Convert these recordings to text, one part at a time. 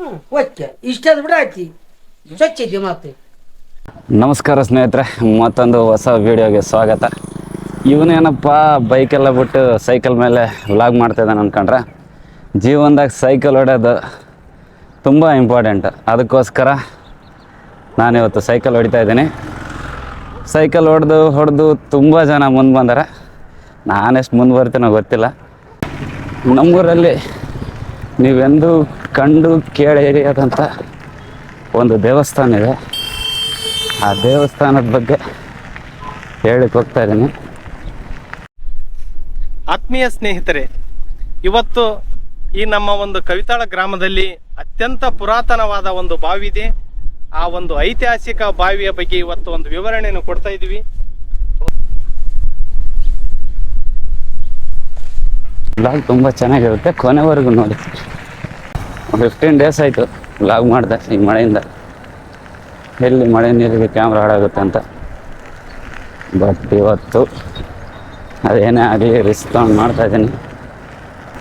ಹ್ಞೂ ಓಕೆ ಇಷ್ಟ ಬಿಡ ಆಯ್ತಿ ಸ್ವಚ್ಛ ಮತ್ತೆ ನಮಸ್ಕಾರ ಸ್ನೇಹಿತರೆ, ಮತ್ತೊಂದು ಹೊಸ ವಿಡಿಯೋಗೆ ಸ್ವಾಗತ. ಇವನೇನಪ್ಪ ಬೈಕೆಲ್ಲ ಬಿಟ್ಟು ಸೈಕಲ್ ಮೇಲೆ ವ್ಲಾಗ್ ಮಾಡ್ತಾಯಿದ್ದಾನೆ ಅನ್ಕೊಂಡ್ರೆ, ಜೀವನದಾಗ ಸೈಕಲ್ ಹೊಡೆಯೋದು ತುಂಬ ಇಂಪಾರ್ಟೆಂಟ್ ಅದಕ್ಕೋಸ್ಕರ ನಾನಿವತ್ತು ಸೈಕಲ್ ಹೊಡಿತಾ ಇದ್ದೀನಿ. ಸೈಕಲ್ ಹೊಡೆದು ಹೊಡೆದು ತುಂಬ ಜನ ಮುಂದೆ ಬಂದಾರೆ. ನಾನೆಷ್ಟು ಮುಂದೆ ಬರ್ತೀನೋ ಗೊತ್ತಿಲ್ಲ. ನಮ್ಮೂರಲ್ಲಿ ನೀವೆಂದು ಕಂಡು ಕೇಳಿರಿಯಾದಂಥ ಒಂದು ದೇವಸ್ಥಾನ ಇದೆ. ಆ ದೇವಸ್ಥಾನದ ಬಗ್ಗೆ ಹೇಳಕ್ಕೆ ಹೋಗ್ತಾ ಇದ್ದೀನಿ. ಆತ್ಮೀಯ ಸ್ನೇಹಿತರೆ, ಇವತ್ತು ಈ ನಮ್ಮ ಒಂದು ಕವಿತಾಳ ಗ್ರಾಮದಲ್ಲಿ ಅತ್ಯಂತ ಪುರಾತನವಾದ ಒಂದು ಬಾವಿ ಇದೆ ಆ ಒಂದು ಐತಿಹಾಸಿಕ ಬಾವಿಯ ಬಗ್ಗೆ ಇವತ್ತು ಒಂದು ವಿವರಣೆಯನ್ನು ಕೊಡ್ತಾ ಇದ್ದೀವಿ. ಬ್ಲಾಗ್ ತುಂಬ ಚೆನ್ನಾಗಿರುತ್ತೆ. ಕೊನೆವರೆಗೂ ನೋಡಿ. ಫಿಫ್ಟೀನ್ ಡೇಸ್ ಆಯಿತು ಬ್ಲಾಗ್ ಮಾಡಿದೆ ಈ ಮಳೆಯಿಂದ. ಎಲ್ಲಿ ಮಳೆ ನೀರಿಗೆ ಕ್ಯಾಮ್ರಾ ಹಾಳಾಗುತ್ತೆ ಅಂತ. ಬಟ್ ಇವತ್ತು ಅದೇನೇ ಆಗಲಿ ರಿಸ್ಕ್ ತೊಗೊಂಡು ಮಾಡ್ತಾಯಿದ್ದೀನಿ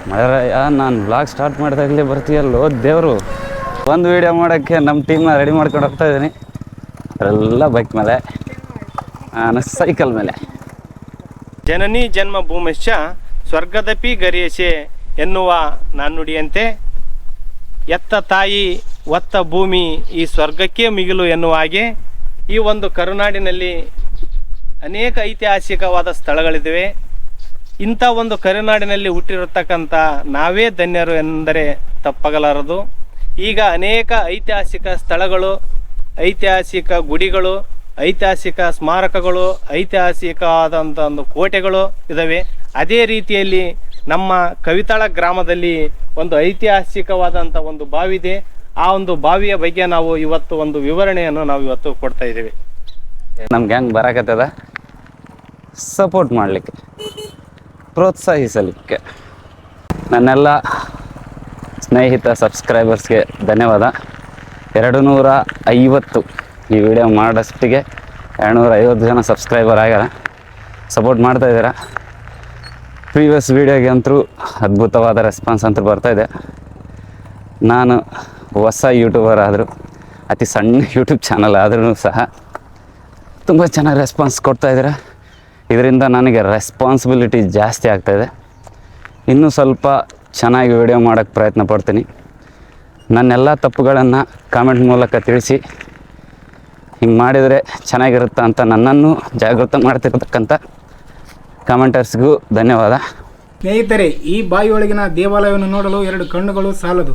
ಮಳೆರಾಯ, ನಾನು ಬ್ಲಾಗ್ ಸ್ಟಾರ್ಟ್ ಮಾಡಿದಾಗಲೇ ಬರ್ತೀಯಲ್ಲೋ ದೇವರು. ಒಂದು ವೀಡಿಯೋ ಮಾಡೋಕ್ಕೆ ನಮ್ಮ ಟೀಮ್ನ ರೆಡಿ ಮಾಡ್ಕೊಂಡು ಹೋಗ್ತಾ ಇದ್ದೀನಿ. ಅವರೆಲ್ಲ ಬೈಕ್ ಮೇಲೆ ನಾನು ಸೈಕಲ್ ಮೇಲೆ. ಜನನಿ ಜನ್ಮ ಭೂಮಿಶ್ಚ. ಸ್ವರ್ಗದಪಿ ಗರಿಯಸೆ ಎನ್ನುವ ನಾನುಡಿಯಂತೆ ಎತ್ತ ತಾಯಿ ಒತ್ತ ಭೂಮಿ ಈ ಸ್ವರ್ಗಕ್ಕೆ ಮಿಗಿಲು ಎನ್ನುವ ಹಾಗೆ ಈ ಒಂದು ಕರುನಾಡಿನಲ್ಲಿ ಅನೇಕ ಐತಿಹಾಸಿಕವಾದ ಸ್ಥಳಗಳಿವೆ ಇಂಥ ಒಂದು ಕರುನಾಡಿನಲ್ಲಿ ಹುಟ್ಟಿರತಕ್ಕಂಥ ನಾವೇ ಧನ್ಯರು ಎಂದರೆ ತಪ್ಪಾಗಲಾರದು. ಈಗ ಅನೇಕ ಐತಿಹಾಸಿಕ ಸ್ಥಳಗಳು, ಐತಿಹಾಸಿಕ ಗುಡಿಗಳು ಐತಿಹಾಸಿಕ ಸ್ಮಾರಕಗಳು ಐತಿಹಾಸಿಕವಾದಂಥ ಒಂದು ಕೋಟೆಗಳು ಇದ್ದಾವೆ ಅದೇ ರೀತಿಯಲ್ಲಿ ನಮ್ಮ ಕವಿತಾಳ ಗ್ರಾಮದಲ್ಲಿ ಒಂದು ಐತಿಹಾಸಿಕವಾದಂಥ ಒಂದು ಬಾವಿ ಇದೆ ಆ ಒಂದು ಬಾವಿಯ ಬಗ್ಗೆ ನಾವು ಇವತ್ತು ಒಂದು ವಿವರಣೆಯನ್ನು ನಾವು ಇವತ್ತು ಕೊಡ್ತಾ ಇದ್ದೀವಿ. ನಮ್ಮ ಗ್ಯಾಂಗ್ ಬರಕತ್ತದ? ಸಪೋರ್ಟ್ ಮಾಡಲಿಕ್ಕೆ, ಪ್ರೋತ್ಸಾಹಿಸಲಿಕ್ಕೆ. ನನ್ನೆಲ್ಲ ಸ್ನೇಹಿತ ಸಬ್ಸ್ಕ್ರೈಬರ್ಸ್ಗೆ ಧನ್ಯವಾದ. ಎರಡು ನೂರ ಐವತ್ತು ಈ ವಿಡಿಯೋ ಮಾಡೋಷ್ಟಿಗೆ ಎರಡು ನೂರ ಐವತ್ತು ಜನ ಸಬ್ಸ್ಕ್ರೈಬರ್ ಆಗ್ಯಾರ. ಸಪೋರ್ಟ್ ಮಾಡ್ತಾ ಇದ್ದೀರಾ? ಪ್ರೀವಿಯಸ್ ವೀಡಿಯೋಗೆ ಅಂತೂ ಅದ್ಭುತವಾದ ರೆಸ್ಪಾನ್ಸ್ ಅಂತೂ ಬರ್ತಾಯಿದೆ ನಾನು ಹೊಸ ಯೂಟ್ಯೂಬರ್ ಆದರೂ, ಅತಿ ಸಣ್ಣ ಯೂಟ್ಯೂಬ್ ಚಾನಲ್ ಆದ್ರೂ ಸಹ ತುಂಬ ಚೆನ್ನಾಗಿ ರೆಸ್ಪಾನ್ಸ್ ಕೊಡ್ತಾ ಇದ್ದೀರಾ. ಇದರಿಂದ ನನಗೆ ರೆಸ್ಪಾನ್ಸಿಬಿಲಿಟಿ ಜಾಸ್ತಿ ಆಗ್ತಾಯಿದೆ ಇನ್ನೂ ಸ್ವಲ್ಪ ಚೆನ್ನಾಗಿ ವಿಡಿಯೋ ಮಾಡೋಕ್ಕೆ ಪ್ರಯತ್ನ ಪಡ್ತೀನಿ. ನನ್ನೆಲ್ಲ ತಪ್ಪುಗಳನ್ನು ಕಾಮೆಂಟ್ ಮೂಲಕ ತಿಳಿಸಿ. ಹಿಂಗೆ ಮಾಡಿದರೆ ಚೆನ್ನಾಗಿರುತ್ತೆ ಅಂತ ನನ್ನನ್ನು ಜಾಗೃತ ಮಾಡ್ತಿರ್ತಕ್ಕಂಥ ಕಮೆಂಟರ್ಸ್ಗೂ ಧನ್ಯವಾದ. ಸ್ನೇಹಿತರೆ ಈ ಬಾಯಿಯೊಳಗಿನ ದೇವಾಲಯವನ್ನು ನೋಡಲು ಎರಡು ಕಣ್ಣುಗಳು ಸಾಲದು.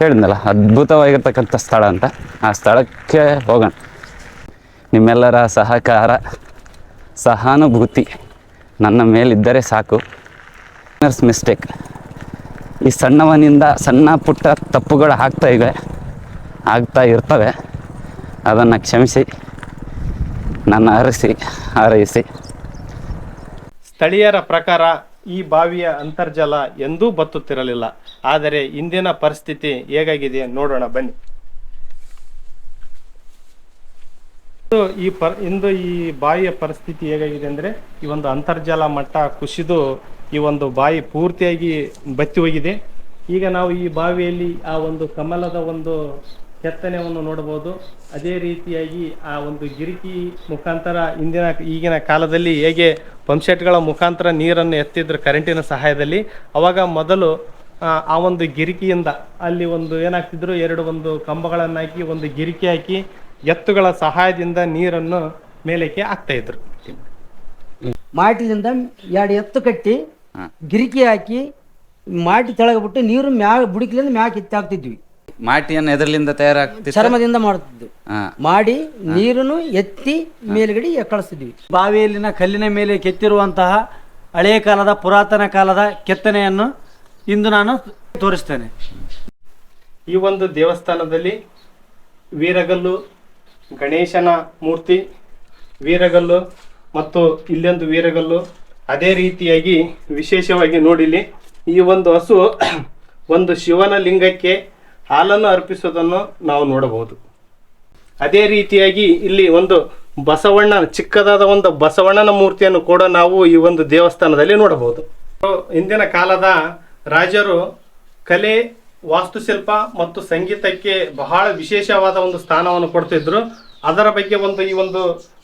ಹೇಳಿದ್ನಲ್ಲ ಅದ್ಭುತವಾಗಿರ್ತಕ್ಕಂಥ ಸ್ಥಳ ಅಂತ. ಆ ಸ್ಥಳಕ್ಕೆ ಹೋಗೋಣ. ನಿಮ್ಮೆಲ್ಲರ ಸಹಕಾರ ಸಹಾನುಭೂತಿ ನನ್ನ ಮೇಲಿದ್ದರೆ ಸಾಕು. ಮಿಸ್ಟೇಕ್ ಈ ಸಣ್ಣವನಿಂದ ಸಣ್ಣ ಪುಟ್ಟ ತಪ್ಪುಗಳು ಆಗ್ತಾ ಇವೆ ಆಗ್ತಾ ಇರ್ತವೆ. ಅದನ್ನು ಕ್ಷಮಿಸಿ, ನನ್ನ ಅರಸಿ, ಹಾರೈಸಿ. ಸ್ಥಳೀಯರ ಪ್ರಕಾರ ಈ ಬಾವಿಯ ಅಂತರ್ಜಲ ಎಂದೂ ಬತ್ತುತ್ತಿರಲಿಲ್ಲ. ಆದರೆ ಇಂದಿನ ಪರಿಸ್ಥಿತಿ ಹೇಗಾಗಿದೆ ನೋಡೋಣ ಬನ್ನಿ. ಈ ಪರ್, ಇಂದು ಈ ಬಾವಿಯ ಪರಿಸ್ಥಿತಿ ಹೇಗಾಗಿದೆ ಅಂದರೆ, ಈ ಒಂದು ಅಂತರ್ಜಲ ಮಟ್ಟ ಕುಸಿದು ಈ ಒಂದು ಬಾವಿ ಪೂರ್ತಿಯಾಗಿ ಬತ್ತಿ ಹೋಗಿದೆ. ಈಗ ನಾವು ಈ ಬಾವಿಯಲ್ಲಿ ಆ ಒಂದು ಕಮಲದ ಒಂದು ಕೆತ್ತನೆಯನ್ನು ನೋಡಬಹುದು. ಅದೇ ರೀತಿಯಾಗಿ ಆ ಒಂದು ಗಿರಿಕಿ ಮುಖಾಂತರ ಇಂದಿನ ಈಗಿನ ಕಾಲದಲ್ಲಿ ಹೇಗೆ ಪಂಪ್ಸೆಟ್ಗಳ ಮುಖಾಂತರ ನೀರನ್ನು ಎತ್ತಿದ್ರು ಕರೆಂಟಿನ ಸಹಾಯದಲ್ಲಿ ಅವಾಗ ಮೊದಲು ಆ, ಒಂದು ಗಿರಿಕಿಯಿಂದ ಅಲ್ಲಿ ಒಂದು ಏನಾಗ್ತಿದ್ರು ಎರಡು ಒಂದು ಕಂಬಗಳನ್ನು ಹಾಕಿ ಒಂದು ಗಿರಿಕಿ ಹಾಕಿ ಎತ್ತುಗಳ ಸಹಾಯದಿಂದ ನೀರನ್ನು ಮೇಲಕ್ಕೆ ಹಾಕ್ತಾ ಇದ್ರು. ಮಾಟಿಲಿಂದ ಎರಡು ಎತ್ತು ಕಟ್ಟಿ ಗಿರಿಕಿ ಹಾಕಿ ಮಾಟಿ ತೆಳಗಬಿಟ್ಟು ನೀರು ಮ್ಯಾಗ ಬುಡಿಕ್ಲಿಂದ ಮ್ಯಾಗ ಕಿತ್ತಿ ಹಾಕ್ತಿದ್ವಿ ಮಾಟಿಯನ್ನು ಎದರ್ಲಿಂದ ತಯಾರಾಗ್ತಿತ್ತು? ಚರ್ಮದಿಂದ ಮಾಡುತ್ತಿದ್ದು. ಹಾಂ ಮಾಡಿ ನೀರನ್ನು ಎತ್ತಿ ಮೇಲ್ಗಡೆ ಕಳಿಸ್ತಿದ್ವಿ ಬಾವಿಯಲ್ಲಿನ ಕಲ್ಲಿನ ಮೇಲೆ ಕೆತ್ತಿರುವಂತಹ ಹಳೆಯ ಕಾಲದ ಪುರಾತನ ಕಾಲದ ಕೆತ್ತನೆಯನ್ನು ಇಂದು ನಾನು ತೋರಿಸ್ತೇನೆ. ಈ ಒಂದು ದೇವಸ್ಥಾನದಲ್ಲಿ ವೀರಗಲ್ಲು ಗಣೇಶನ ಮೂರ್ತಿ ವೀರಗಲ್ಲು ಮತ್ತು ಇಲ್ಲೊಂದು ವೀರಗಲ್ಲು ಅದೇ ರೀತಿಯಾಗಿ ವಿಶೇಷವಾಗಿ ನೋಡಿಲಿ ಈ ಒಂದು ಹಸು ಒಂದು ಶಿವನ ಲಿಂಗಕ್ಕೆ ಹಾಲನ್ನು ಅರ್ಪಿಸೋದನ್ನು ನಾವು ನೋಡಬಹುದು. ಅದೇ ರೀತಿಯಾಗಿ ಇಲ್ಲಿ ಒಂದು ಬಸವಣ್ಣ, ಚಿಕ್ಕದಾದ ಒಂದು ಬಸವಣ್ಣನ ಮೂರ್ತಿಯನ್ನು ಕೂಡ ನಾವು ಈ ಒಂದು ದೇವಸ್ಥಾನದಲ್ಲಿ ನೋಡಬಹುದು. ಇಂದಿನ ಕಾಲದ ರಾಜರು ಕಲೆ, ವಾಸ್ತುಶಿಲ್ಪ ಮತ್ತು ಸಂಗೀತಕ್ಕೆ ಬಹಳ ವಿಶೇಷವಾದ ಒಂದು ಸ್ಥಾನವನ್ನು ಕೊಡ್ತಿದ್ರು. ಅದರ ಬಗ್ಗೆ ಒಂದು ಈ ಒಂದು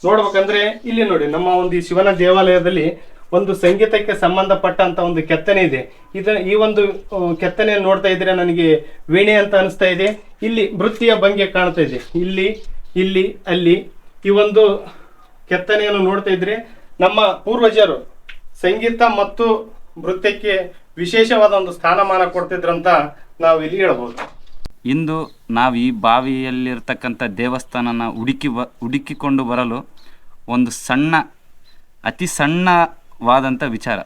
ನೋಡ್ಬೇಕಂದ್ರೆ ಇಲ್ಲಿ ನೋಡಿ, ನಮ್ಮ ಒಂದು ಈ ಶಿವನ ದೇವಾಲಯದಲ್ಲಿ ಒಂದು ಸಂಗೀತಕ್ಕೆ ಸಂಬಂಧಪಟ್ಟಂತ ಒಂದು ಕೆತ್ತನೆ ಇದೆ. ಇದ, ಈ ಒಂದು ಕೆತ್ತನೆಯನ್ನು ಕೆತ್ತನೆ ನೋಡ್ತಾ ಇದ್ರೆ ನನಗೆ ವೀಣೆ ಅಂತ ಅನಿಸ್ತಾ ಇದೆ. ಇಲ್ಲಿ ವೃತ್ತಿಯ ಭಂಗಿ ಕಾಣ್ತಾ ಇದೆ. ಇಲ್ಲಿ ಇಲ್ಲಿ, ಅಲ್ಲಿ ಈ ಒಂದು ಕೆತ್ತನೆಯನ್ನು ನೋಡ್ತಾ ಇದ್ರೆ ನಮ್ಮ ಪೂರ್ವಜರು ಸಂಗೀತ ಮತ್ತು ನೃತ್ಯಕ್ಕೆ ವಿಶೇಷವಾದ ಒಂದು ಸ್ಥಾನಮಾನ ಕೊಡ್ತಿದ್ರಂತ ನಾವು ಇಲ್ಲಿ ಹೇಳ್ಬೋದು. ಇಂದು ನಾವು ಈ ಬಾವಿಯಲ್ಲಿರ್ತಕ್ಕಂಥ ದೇವಸ್ಥಾನನ ಹುಡುಕಿ ಬ, ಹುಡುಕಿಕೊಂಡು ಬರಲು ಒಂದು ಸಣ್ಣ, ಅತಿ ಸಣ್ಣವಾದಂಥ ವಿಚಾರ.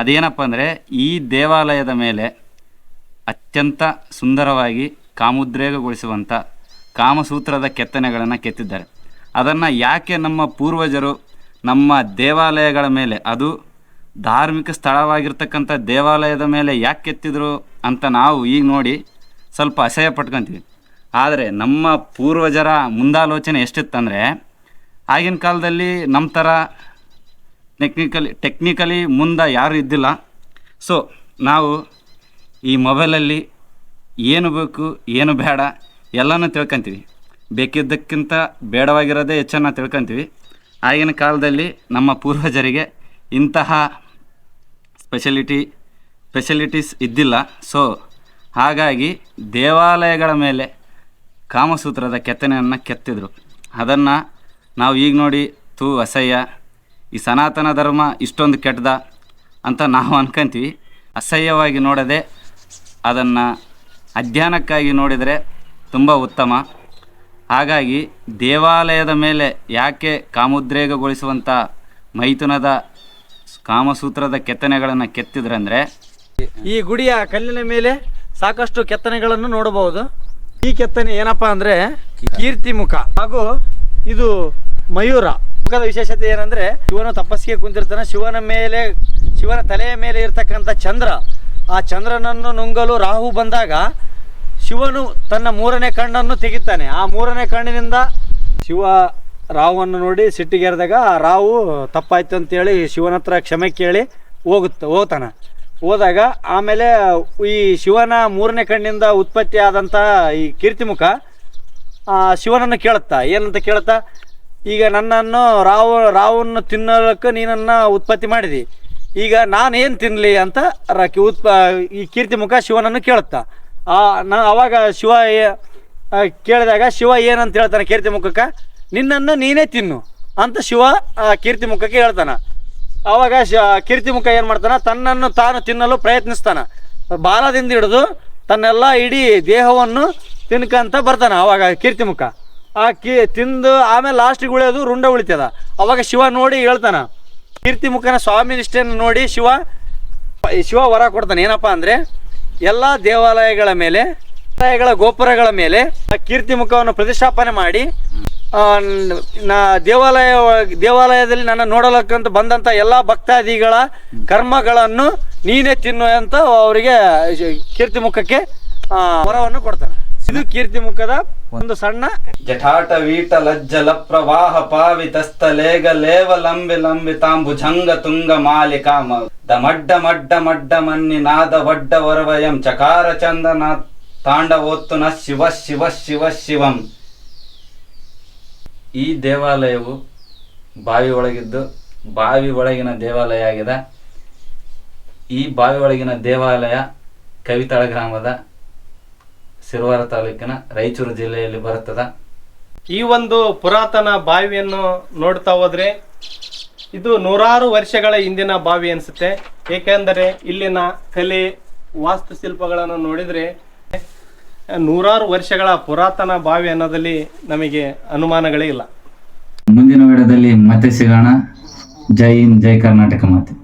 ಅದೇನಪ್ಪ ಅಂದರೆ, ಈ ದೇವಾಲಯದ ಮೇಲೆ ಅತ್ಯಂತ ಸುಂದರವಾಗಿ ಕಾಮುದ್ರೇಗಗೊಳಿಸುವಂಥ ಕಾಮಸೂತ್ರದ ಕೆತ್ತನೆಗಳನ್ನು ಕೆತ್ತಿದ್ದಾರೆ. ಅದನ್ನು ಯಾಕೆ ನಮ್ಮ ಪೂರ್ವಜರು ನಮ್ಮ ದೇವಾಲಯಗಳ ಮೇಲೆ, ಅದು ಧಾರ್ಮಿಕ ಸ್ಥಳವಾಗಿರ್ತಕ್ಕಂಥ ದೇವಾಲಯದ ಮೇಲೆ ಯಾಕೆ ಕೆತ್ತಿದ್ರು ಅಂತ ನಾವು ಈಗ ನೋಡಿ ಸ್ವಲ್ಪ ಅಸಹ್ಯ ಪಟ್ಕೊತೀವಿ. ಆದರೆ ನಮ್ಮ ಪೂರ್ವಜರ ಮುಂದಾಲೋಚನೆ ಎಷ್ಟಿತ್ತಂದರೆ, ಆಗಿನ ಕಾಲದಲ್ಲಿ ನಮ್ಮ ಥರ ಟೆಕ್ನಿಕಲಿ ಟೆಕ್ನಿಕಲಿ ಮುಂದೆ ಯಾರು ಇದ್ದಿಲ್ಲ. ಸೊ ನಾವು ಈ ಮೊಬೈಲಲ್ಲಿ ಏನು ಬೇಕು, ಏನು ಬೇಡ ಎಲ್ಲನೂ ತಿಳ್ಕೊಂತೀವಿ. ಬೇಕಿದ್ದಕ್ಕಿಂತ ಬೇಡವಾಗಿರೋದೇ ಹೆಚ್ಚನ್ನು ತಿಳ್ಕೊಂತೀವಿ. ಆಗಿನ ಕಾಲದಲ್ಲಿ ನಮ್ಮ ಪೂರ್ವಜರಿಗೆ ಇಂತಹ ಸ್ಪೆಷಲಿಟಿ ಫೆಸಿಲಿಟೀಸ್ ಇದ್ದಿಲ್ಲ. ಸೊ ಹಾಗಾಗಿ ದೇವಾಲಯಗಳ ಮೇಲೆ ಕಾಮಸೂತ್ರದ ಕೆತ್ತನೆಯನ್ನು ಕೆತ್ತಿದ್ರು. ಅದನ್ನು ನಾವು ಈಗ ನೋಡಿ, ತೂ ಅಸಹ್ಯ. ಈ ಸನಾತನ ಧರ್ಮ ಇಷ್ಟೊಂದು ಕೆಟ್ಟದ ಅಂತ ನಾವು ಅನ್ಕೊಂತೀವಿ. ಅಸಹ್ಯವಾಗಿ ನೋಡದೆ ಅದನ್ನು ಅಧ್ಯಯನಕ್ಕಾಗಿ ನೋಡಿದರೆ ತುಂಬ ಉತ್ತಮ. ಹಾಗಾಗಿ ದೇವಾಲಯದ ಮೇಲೆ ಯಾಕೆ ಕಾಮೋದ್ರೇಕಗೊಳಿಸುವಂಥ ಮೈಥುನದ ಕಾಮಸೂತ್ರದ ಕೆತ್ತನೆಗಳನ್ನು ಕೆತ್ತಿದ್ರಂದರೆ ಈ ಗುಡಿಯ ಕಲ್ಲಿನ ಮೇಲೆ ಸಾಕಷ್ಟು ಕೆತ್ತನೆಗಳನ್ನು ನೋಡಬಹುದು. ಈ ಕೆತ್ತನೆ ಏನಪ್ಪಾ ಅಂದರೆ ಕೀರ್ತಿ ಮುಖ ಹಾಗೂ ಇದು ಮಯೂರ. ಮುಖದ ವಿಶೇಷತೆ ಏನಂದ್ರೆ, ಶಿವನು ತಪಸ್ಸಿಗೆ ಕುಂತಿರ್ತಾನೆ. ಶಿವನ ಮೇಲೆ, ಶಿವನ ತಲೆಯ ಮೇಲೆ ಇರ್ತಕ್ಕಂಥ ಚಂದ್ರ, ಆ ಚಂದ್ರನನ್ನು ನುಂಗಲು ರಾಹು ಬಂದಾಗ ಶಿವನು ತನ್ನ ಮೂರನೇ ಕಣ್ಣನ್ನು ತೆಗಿತಾನೆ. ಆ ಮೂರನೇ ಕಣ್ಣಿನಿಂದ ಶಿವ ರಾಹುವನ್ನು ನೋಡಿ ಸಿಟ್ಟಿಗೆರೆದಾಗ ಆ ರಾಹು, ತಪ್ಪಾಯ್ತು ಅಂತೇಳಿ ಶಿವನ ಹತ್ರ ಕ್ಷಮೆ ಕೇಳಿ ಹೋಗುತ್ತೆ, ಹೋಗ್ತಾನೆ. ಹೋದಾಗ ಆಮೇಲೆ ಈ ಶಿವನ ಮೂರನೇ ಕಣ್ಣಿಂದ ಉತ್ಪತ್ತಿ ಆದಂಥ ಈ ಕೀರ್ತಿಮುಖ ಶಿವನನ್ನು ಕೇಳುತ್ತಾ, ಏನಂತ ಕೇಳುತ್ತಾ ಈಗ ನನ್ನನ್ನು ರಾವ, ರಾವನ್ನು ತಿನ್ನೋಕ್ಕೆ ನೀನನ್ನು ಉತ್ಪತ್ತಿ ಮಾಡಿದಿ. ಈಗ ನಾನು ಏನು ತಿನ್ನಲಿ ಅಂತ ರಾಕಿ ಉತ್ಪ, ಈ ಕೀರ್ತಿ ಮುಖ ಶಿವನನ್ನು ಕೇಳುತ್ತ. ಆ, ನಾ, ಅವಾಗ ಶಿವ ಕೇಳಿದಾಗ ಶಿವ ಏನಂತ ಹೇಳ್ತಾನೆ ಕೀರ್ತಿ ಮುಖಕ್ಕೆ? ನಿನ್ನನ್ನು ನೀನೇ ತಿನ್ನು ಅಂತ ಶಿವ ಆ ಕೀರ್ತಿಮುಖಕ್ಕೆ ಹೇಳ್ತಾನೆ. ಆವಾಗ ಶ ಕೀರ್ತಿಮುಖ ಏನು ಮಾಡ್ತಾನೆ? ತನ್ನನ್ನು ತಾನು ತಿನ್ನಲು ಪ್ರಯತ್ನಿಸ್ತಾನೆ. ಬಾಲದಿಂದ ಹಿಡಿದು ತನ್ನೆಲ್ಲ ಇಡೀ ದೇಹವನ್ನು ತಿನ್ಕಂತ ಬರ್ತಾನೆ ಅವಾಗ ಕೀರ್ತಿಮುಖ ಆ ಕಿ ತಿಂದು ಆಮೇಲೆ ಲಾಸ್ಟಿಗೆ ಉಳಿಯೋದು ರುಂಡ ಉಳಿತದ. ಅವಾಗ ಶಿವ ನೋಡಿ ಹೇಳ್ತಾನ. ಕೀರ್ತಿಮುಖನ ಸ್ವಾಮಿ ನಿಷ್ಠೆಯನ್ನು ನೋಡಿ ಶಿವ ಶಿವ ವರ ಕೊಡ್ತಾನೆ. ಏನಪ್ಪಾ ಅಂದ್ರೆ ಎಲ್ಲ ದೇವಾಲಯಗಳ ಮೇಲೆ, ದೇವಾಲಯಗಳ ಗೋಪುರಗಳ ಮೇಲೆ ಆ ಕೀರ್ತಿ ಮುಖವನ್ನು ಪ್ರತಿಷ್ಠಾಪನೆ ಮಾಡಿ ನಾ ದೇವಾಲಯ, ದೇವಾಲಯದಲ್ಲಿ ನನ್ನ ನೋಡಲಕ್ಕಂತ ಬಂದಂತ ಎಲ್ಲಾ ಭಕ್ತಾದಿಗಳ ಕರ್ಮಗಳನ್ನು ನೀನೇ ತಿನ್ನು ಅಂತ ಅವರಿಗೆ ಕೀರ್ತಿ ಮುಖಕ್ಕೆ ವರವನ್ನು ಕೊಡ್ತಾನೆ. ಇದು ಕೀರ್ತಿ ಮುಖದ ಒಂದು ಸಣ್ಣ ಜಠಾಟ, ವೀಟ ಲಜ್ಜಲ ಪ್ರವಾಹ ಪಾವಿತಸ್ಥಲೇಗ ಲೇವ, ಲಂಬಿ ಲಂಬಿತಾಂಬುಜಂಗ ತುಂಗ, ಮಾಲಿಕಾ ದಮಡ್ಡ ಮಡ್ಡ ಮಡ್ಡ ಮನ್ನಿ, ನಾದ, ವಡ್ಡ ವರವಯಂ ಚಕಾರ ಚಂದನ ನ, ಶಿವ ಶಿವ ಶಿವ, ಶಿವಂ. ಈ ದೇವಾಲಯವು ಬಾವಿ ಒಳಗಿದ್ದು, ಬಾವಿ ಒಳಗಿನ ದೇವಾಲಯ ಆಗಿದೆ. ಈ ಬಾವಿ ಒಳಗಿನ ದೇವಾಲಯ ಕವಿತಾಳ ಗ್ರಾಮದ ಸಿರುವಾರ ತಾಲೂಕಿನ ರಾಯಚೂರು ಜಿಲ್ಲೆಯಲ್ಲಿ ಬರುತ್ತದ. ಈ ಒಂದು ಪುರಾತನ ಬಾವಿಯನ್ನು ನೋಡ್ತಾ ಹೋದ್ರೆ ಇದು ನೂರಾರು ವರ್ಷಗಳ ಹಿಂದಿನ ಬಾವಿ ಅನಿಸುತ್ತೆ. ಏಕೆಂದರೆ ಇಲ್ಲಿನ ಕಲೆ ವಾಸ್ತುಶಿಲ್ಪಗಳನ್ನು ನೋಡಿದರೆ ನೂರಾರು ವರ್ಷಗಳ ಪುರಾತನ ಬಾವಿ ಅನ್ನೋದಲ್ಲಿ ನಮಗೆ ಅನುಮಾನಗಳೇ ಇಲ್ಲ. ಮುಂದಿನ ವಿಡದಲ್ಲಿ ಮತ್ತೆ ಸಿಗೋಣ. ಜೈ ಹಿಂದ್ ಜೈ ಕರ್ನಾಟಕ ಮಾತೆ.